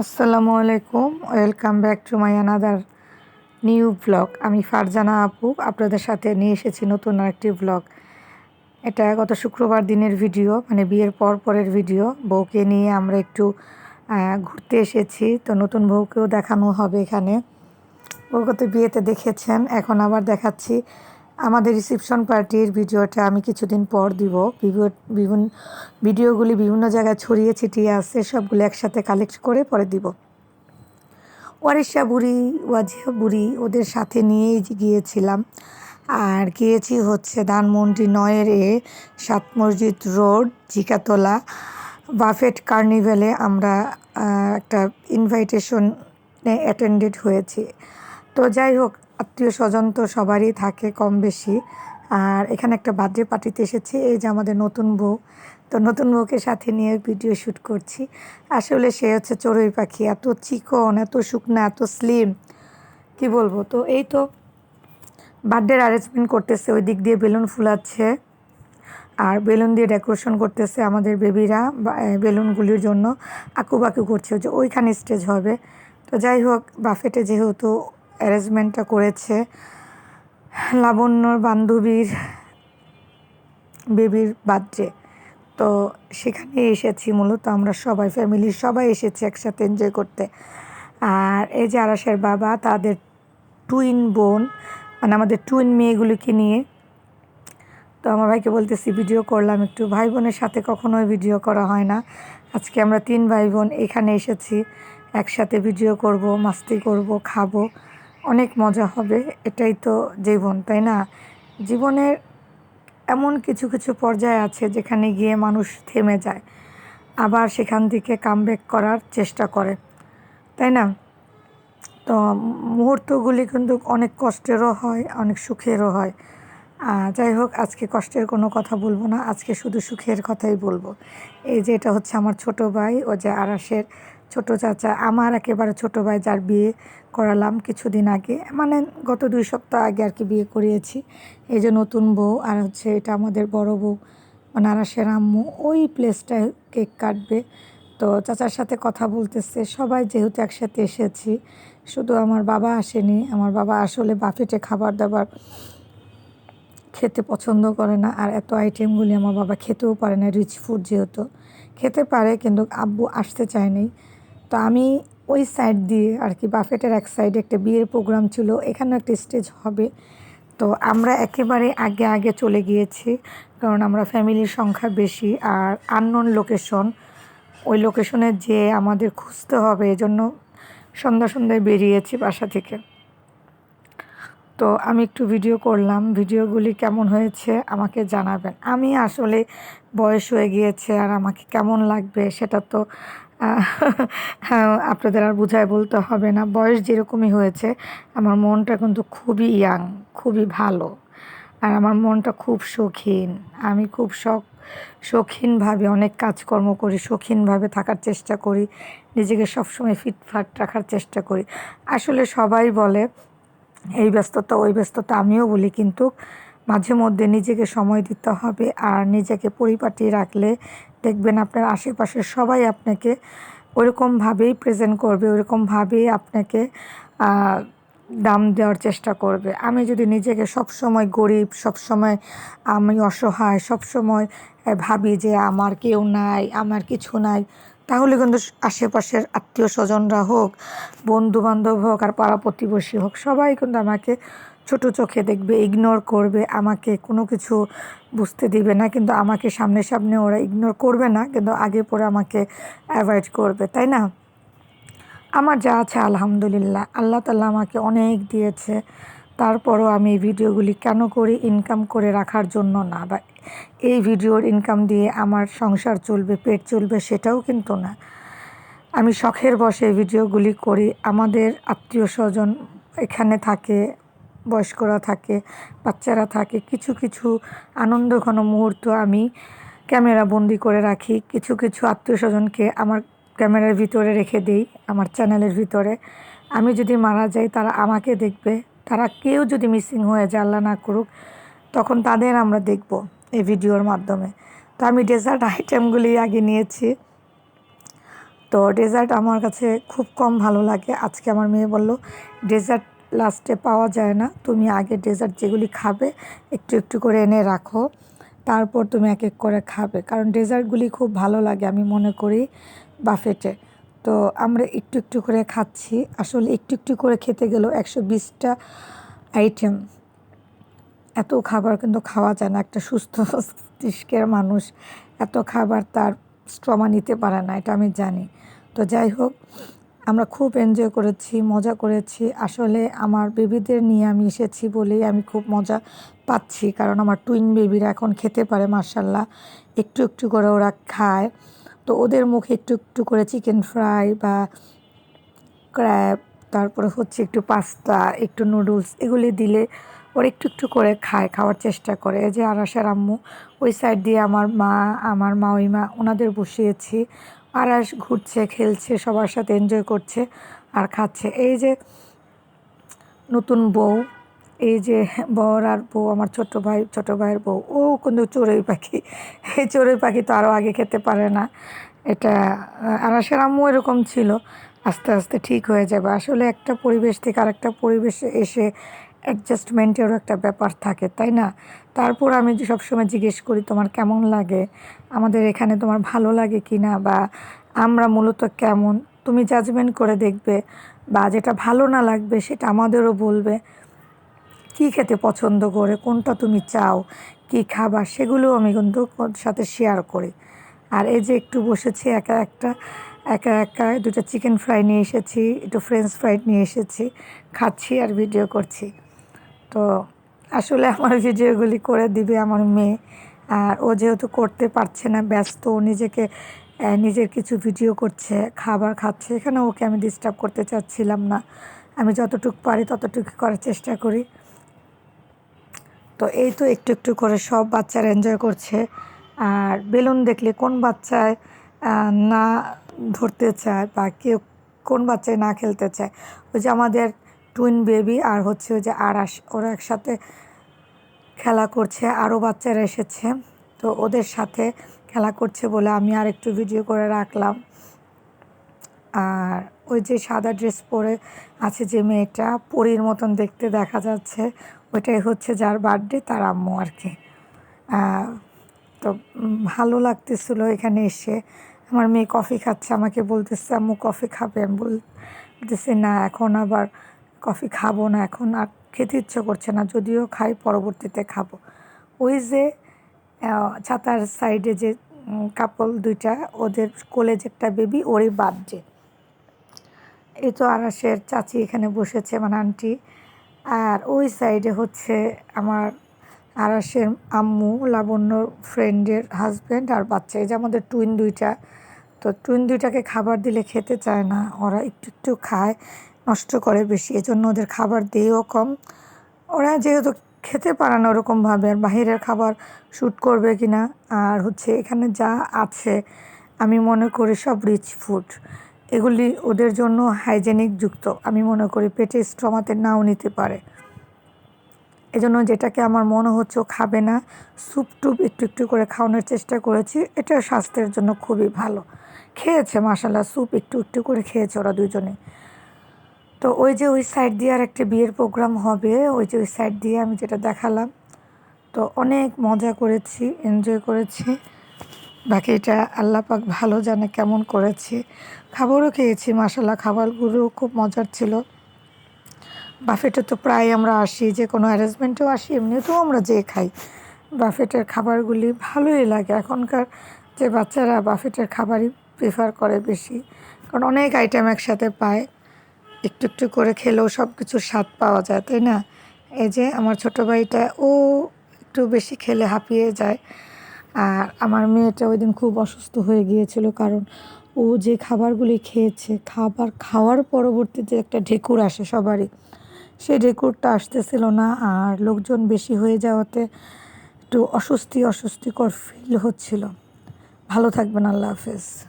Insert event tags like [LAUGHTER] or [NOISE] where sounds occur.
আসসালামু আলাইকুম। Welcome back to my another new blog আমি ফারজানা আপু, আপনাদের সাথে নিয়ে এসেছি নতুন আরেকটি ব্লগ এটা গত শুক্রবার দিনের ভিডিও মানে বিয়ের পর পরের ভিডিও বউকে নিয়ে আমরা একটু ঘুরতে এসেছি। তো নতুন বউকেও দেখানো হবে এখানে। বউকে তো বিয়েতে দেখেছেন, এখন আবার দেখাচ্ছি। আমাদের রিসেপশন পার্টির ভিডিওটা আমি কিছুদিন পর দিব। বিভিন্ন ভিডিওগুলি বিভিন্ন জায়গায় ছড়িয়ে ছিটিয়ে আছে, সবগুলো একসাথে কালেক্ট করে পরে দিব। ওয়ারিশা বুড়ি, ওয়াজিয়া বুড়ি ওদের সাথে নিয়েই গিয়েছিলাম। আর গিয়েছি হচ্ছে ধানমন্ডি নয়ের এ সাত মসজিদ রোড জিকাতলা বাফেট কার্নিভেলে আমরা একটা ইনভাইটেশন অ্যাটেন্ডেড হয়েছি। তো যাই হোক আত্মীয় স্বজন তো সবারই থাকে কম বেশি আর এখানে একটা বার্থডে পার্টিতে এসেছি, এই যে আমাদের নতুন বউ। তো নতুন বউকে সাথে নিয়ে ভিডিও শ্যুট করছি। আসলে সে হচ্ছে চড়ুই পাখি, এত চিকন, এত শুকনা, এত স্লিম কি বলব? তো এই তো বার্থডের অ্যারেঞ্জমেন্ট করতেছে, ওই দিক দিয়ে বেলুন ফুলাচ্ছে। আর বেলুন দিয়ে ডেকোরেশন করতেছে আমাদের বেবিরা বেলুনগুলির জন্য। আকুবাকু করছে যে ওইখানে স্টেজ হবে। তো যাই হোক, বাফেটে যেহেতু অ্যারেঞ্জমেন্টটা করেছে। লাবণ্যর বান্ধবীর বেবির বার্থডে। তো সেখানে এসেছি মূলত আমরা সবাই ফ্যামিলির সবাই এসেছি একসাথে এনজয় করতে। আর এই যে আরাসের বাবা, তাদের টুইন বোন মানে আমাদের টুইন মেয়েগুলিকে নিয়ে। তো আমার ভাইকে বলতেছি, ভিডিও করলাম একটু। ভাই বোনের সাথে কখনোই ভিডিও করা হয় না। আজকে আমরা তিন ভাই বোন এখানে এসেছি। একসাথে ভিডিও করব, মাস্তি করব, খাব। অনেক মজা হবে, এটাই তো জীবন, তাই না? জীবনের এমন কিছু কিছু পর্যায় আছে যেখানে গিয়ে মানুষ থেমে যায়, আবার সেখান থেকে কামব্যাক করার চেষ্টা করে, তাই না? তো মুহূর্তগুলি কিন্তু অনেক কষ্টেরও হয়, অনেক সুখেরও হয়। যাই হোক, আজকে কষ্টের কোনো কথা বলব না, আজকে শুধু সুখের কথাই বলব। এই যে এটা হচ্ছে আমার ছোট ভাই, ও যে আরাসের ছোট চাচা, আমার একেবারে ছোট ভাই যার বিয়ে করালাম কিছুদিন আগে। মানে গত দুই সপ্তাহ আগে আর কি বিয়ে করিয়েছি। এই যে নতুন বউ আর হচ্ছে এটা আমাদের বড় বউ মানে আম্মু, ওই প্লেসটায় কেক কাটবে। তো চাচার সাথে কথা বলতেছে, সবাই যেহেতু একসাথে এসেছি, শুধু আমার বাবা আসেনি, আমার বাবা আসলে বাফেটে খাবার দাবার খেতে পছন্দ করে না, আর এত আইটেমগুলি আমার বাবা খেতেও পারে না রিচ ফুড যেহেতু। খেতে পারে কিন্তু আব্বু আসতে চায়নি তো আমি ওই সাইড দিয়ে আর কি বাফেটের এক সাইডে একটা বিয়ের প্রোগ্রাম ছিল, এখানেও একটা স্টেজ হবে। তো আমরা একেবারে আগে আগে চলে গিয়েছি, কারণ আমরা ফ্যামিলির সংখ্যা বেশি আর আননোন লোকেশন ওই লোকেশনে যে আমাদের খুঁজতে হবে, এজন্য সন্ধ্যা সন্ধ্যায় বেরিয়েছি বাসা থেকে। তো আমি একটু ভিডিও করলাম ভিডিওগুলি কেমন হয়েছে আমাকে জানাবেন। আমি আসলে বয়স হয়ে গিয়েছে আর আমাকে কেমন লাগবে সেটা তো আপনাদের আর বুঝায় বলতে হবে না। বয়স যেরকমই হয়েছে, আমার মনটা কিন্তু খুবই ইয়াং খুবই ভালো। আর আমার মনটা খুব শৌখিন। আমি খুব শখ, শৌখিনভাবে অনেক কাজকর্ম করি, শৌখিনভাবে থাকার চেষ্টা করি, নিজেকে সবসময় ফিটফাট রাখার চেষ্টা করি। আসলে সবাই বলে, এই ব্যস্ততা, ওই ব্যস্ততা আমিও বলি, কিন্তু মাঝে মধ্যে নিজেকে সময় দিতে হবে আর নিজেকে পরিপাটি রাখলে দেখবেন আপনার আশেপাশের সবাই আপনাকে ওরকমভাবেই প্রেজেন্ট করবে ওরকমভাবেই আপনাকে দাম দেওয়ার চেষ্টা করবে। আমি যদি নিজেকে সবসময় গরিব, সবসময় আমি অসহায়, সবসময় ভাবি যে আমার কেউ নাই, আমার কিছু নাই, তাহলে কিন্তু আশেপাশের আত্মীয় স্বজনরা হোক বন্ধু বান্ধব হোক আর পাড়া প্রতিবেশী হোক, সবাই কিন্তু আমাকে ছোট চোখে দেখবে ইগনোর করবে, আমাকে কোনো কিছু বুঝতে দিবে না, কিন্তু আমাকে সামনে সামনে ওরা ইগনোর করবে না, কিন্তু আগে পরে আমাকে অ্যাভয়েড করবে, তাই না? আমার যা আছে আলহামদুলিল্লাহ, আল্লাহ তাল্লাহ আমাকে অনেক দিয়েছে, তারপরও আমি এই ভিডিওগুলি কেন করি ইনকাম করে রাখার জন্য না, বা এই ভিডিওর ইনকাম দিয়ে আমার সংসার চলবে, পেট চলবে সেটাও কিন্তু না। আমি শখের বসে ভিডিওগুলি করি, আমাদের আত্মীয় স্বজন এখানে থাকে বয়স্করা থাকে, বাচ্চারা থাকে, কিছু কিছু আনন্দ ঘন মুহূর্ত আমি ক্যামেরা বন্দি করে রাখি। কিছু কিছু আত্মীয় স্বজনকে আমার ক্যামেরার ভিতরে রেখে দিই, আমার চ্যানেলের ভিতরে। আমি যদি মারা যাই, তারা আমাকে দেখবে। তারা কেউ যদি মিসিং হয়ে যায়, আল্লাহ না করুক, তখন তাদের আমরা দেখব এই ভিডিওর মাধ্যমে। তো আমি ডেজার্ট আইটেমগুলি আগে নিয়েছি। তো ডেজার্ট আমার কাছে খুব কম ভালো লাগে। আজকে আমার মেয়ে বলল, ডেজার্ট লাস্টে পাওয়া যায় না। তুমি আগে ডেজার্ট যেগুলি খাবে, একটু একটু করে এনে রাখো। তারপর তুমি এক এক করে খাবে। কারণ ডেজার্টগুলি খুব ভালো লাগে আমি মনে করি বাফেটে। তো আমরা একটু একটু করে খাচ্ছি। আসলে একটু একটু করে খেতে গেলেও একশো বিশটা আইটেম। এত খাবার কিন্তু খাওয়া যায় না। একটা সুস্থ [LAUGHS] মস্তিষ্কের মানুষ এত খাবার তার স্ট্রমা নিতে পারে না, এটা আমি জানি। তো যাই হোক আমরা খুব এনজয় করেছি, মজা করেছি। আসলে আমার বেবিদের নিয়ে আমি এসেছি বলেই আমি খুব মজা পাচ্ছি। কারণ আমার টুইন বেবিরা এখন খেতে পারে মার্শাল্লাহ একটু একটু করে ওরা খায়। তো ওদের মুখে একটু একটু করে চিকেন ফ্রাই বা ক্র্যাব তারপরে হচ্ছে একটু পাস্তা একটু নুডলস এগুলি দিলে ওরা একটু একটু করে খায়, খাওয়ার চেষ্টা করে। যে আরাসের আম্মু, ওই সাইড দিয়ে আমার মা আমার মা, ওই মা, ওনাদের বসিয়েছি। আরাস ঘুরছে, খেলছে, সবার সাথে এনজয় করছে আর খাচ্ছে। এই যে নতুন বউ, এই যে বর আর বউ, আমার ছোট ভাই ছোট ভাইয়ের বউ, ও কিন্তু চড়ুই পাখি। এই চড়ুই পাখি তো আরও আগে খেতে পারে না। এটা আরাসের আম্মু এরকম ছিল। আস্তে আস্তে ঠিক হয়ে যাবে। আসলে একটা পরিবেশ থেকে আরেকটা পরিবেশে এসে অ্যাডজাস্টমেন্টেরও একটা ব্যাপার থাকে, তাই না? তারপর আমি সবসময় জিজ্ঞেস করি, তোমার কেমন লাগে? আমাদের এখানে তোমার ভালো লাগে কি না? বা আমরা মূলত কেমন? তুমি জাজমেন্ট করে দেখবে, বা যেটা ভালো না লাগবে সেটা আমাদেরও বলবে। কী খেতে পছন্দ করে? কোনটা তুমি চাও? কী খাবার সেগুলো আমি কিন্তু সাথে শেয়ার করি। আর এই যে একটু বসেছি, একা একটা, একা একা দুটো চিকেন ফ্রাই নিয়ে এসেছি, একটু ফ্রেঞ্চ ফ্রাইড নিয়ে এসেছি, খাচ্ছি আর ভিডিও করছি। তো আসলে আমার ভিডিওগুলি করে দিবে আমার মেয়ে। আর ও যেহেতু করতে পারছে না, ব্যস্ত, ও নিজেকে নিজের কিছু ভিডিও করছে, খাবার খাচ্ছে, এখানে ওকে আমি ডিস্টার্ব করতে চাচ্ছিলাম না। আমি যতটুকু পারি ততটুকু করার চেষ্টা করি। তো এই তো একটু একটু করে সব বাচ্চারা এনজয় করছে। আর বেলুন দেখলে কোন বাচ্চায় না ধরতে চায় বা কেউ কোন বাচ্চায় না খেলতে চায়, ওই যে আমাদের টুইন বেবি আর হচ্ছে ওই যে আড়াস ওরা একসাথে খেলা করছে, আরও বাচ্চারা এসেছে। তো ওদের সাথে খেলা করছে বলে আমি আর একটু ভিডিও করে রাখলাম। আর ওই যে সাদা ড্রেস পরে আছে যে মেয়েটা, পরীর মতন দেখতে দেখা যাচ্ছে। ওইটাই হচ্ছে যার বার্থডে তার আম্মু আর কি। তো ভালো লাগতেছিল এখানে এসে। আমার মেয়ে কফি খাচ্ছে, আমাকে বলতেছে, আম্মু কফি খাবে আমি বলতেছি, না, এখন আবার কফি খাব না, এখন আর খেতে ইচ্ছে করছে না, যদিও খাই, পরবর্তীতে খাব। ওই যে ছাতার সাইডে যে কাপল দুইটা, ওদের কোলে একটা বেবি, ওরই বার্থডে এই তো আরাসের চাচি এখানে বসেছে মানে আন্টি। আর ওই সাইডে হচ্ছে আমার আরাসের আম্মু, লাবণ্য ফ্রেন্ডের হাজব্যান্ড আর বাচ্চা। এই যে আমাদের টুইন দুইটা, তো টুইন দুইটাকে খাবার দিলে খেতে চায় না, ওরা একটু একটু খায়। নষ্ট করে বেশি, এজন্য ওদের খাবার দিয়েও কম। ওরা যেহেতু খেতে পারে না ওরকমভাবে, আর বাহিরের খাবার শ্যুট করবে কি না, আর হচ্ছে এখানে যা আছে, আমি মনে করি সব রিচ ফুড এগুলি ওদের জন্য হাইজেনিক যুক্ত, আমি মনে করি পেটে স্ট্রমাতে নাও নিতে পারে। এজন্য যেটাকে আমার মনে হচ্ছে খাবে না স্যুপ টুপ একটু একটু করে খাওয়ানোর চেষ্টা করেছি, এটা স্বাস্থ্যের জন্য খুবই ভালো। খেয়েছে মাসালা স্যুপ একটু একটু করে খেয়েছে ওরা দুজনে। তো ওই যে ওই সাইড দিয়ে আর একটা বিয়ের প্রোগ্রাম হবে, ওই যে ওই সাইড দিয়ে আমি যেটা দেখালাম। তো অনেক মজা করেছি এনজয় করেছি। বাকি বাকিটা আল্লাপাক ভালো জানে কেমন করেছি। খাবারও খেয়েছি মাসাল্লাহ খাবারগুলো খুব মজার ছিল। বাফেটে তো প্রায় আমরা আসি, যে কোনো অ্যারেঞ্জমেন্টেও আসি, এমনিতেও আমরা যে খাই। বাফেটের খাবারগুলি ভালোই লাগে। এখনকার যে বাচ্চারা বাফেটের খাবারই প্রেফার করে বেশি। কারণ অনেক আইটেম একসাথে পায়। একটু একটু করে খেলেও সব কিছুর স্বাদ পাওয়া যায়, তাই না? এই যে আমার ছোটো ভাইটা, ও একটু বেশি খেলে হাঁপিয়ে যায়। আর আমার মেয়েটা ওই দিন খুব অসুস্থ হয়ে গিয়েছিল কারণ ও যে খাবারগুলি খেয়েছে, খাবার খাওয়ার পরবর্তীতে একটা ঢেকুর আসে সবারই। সেই ঢেকুরটা আসতেছিল না আর লোকজন বেশি হয়ে যাওয়াতে একটু অস্বস্তি অস্বস্তিকর ফিল হচ্ছিল। ভালো থাকবেন, আল্লাহ হাফেজ।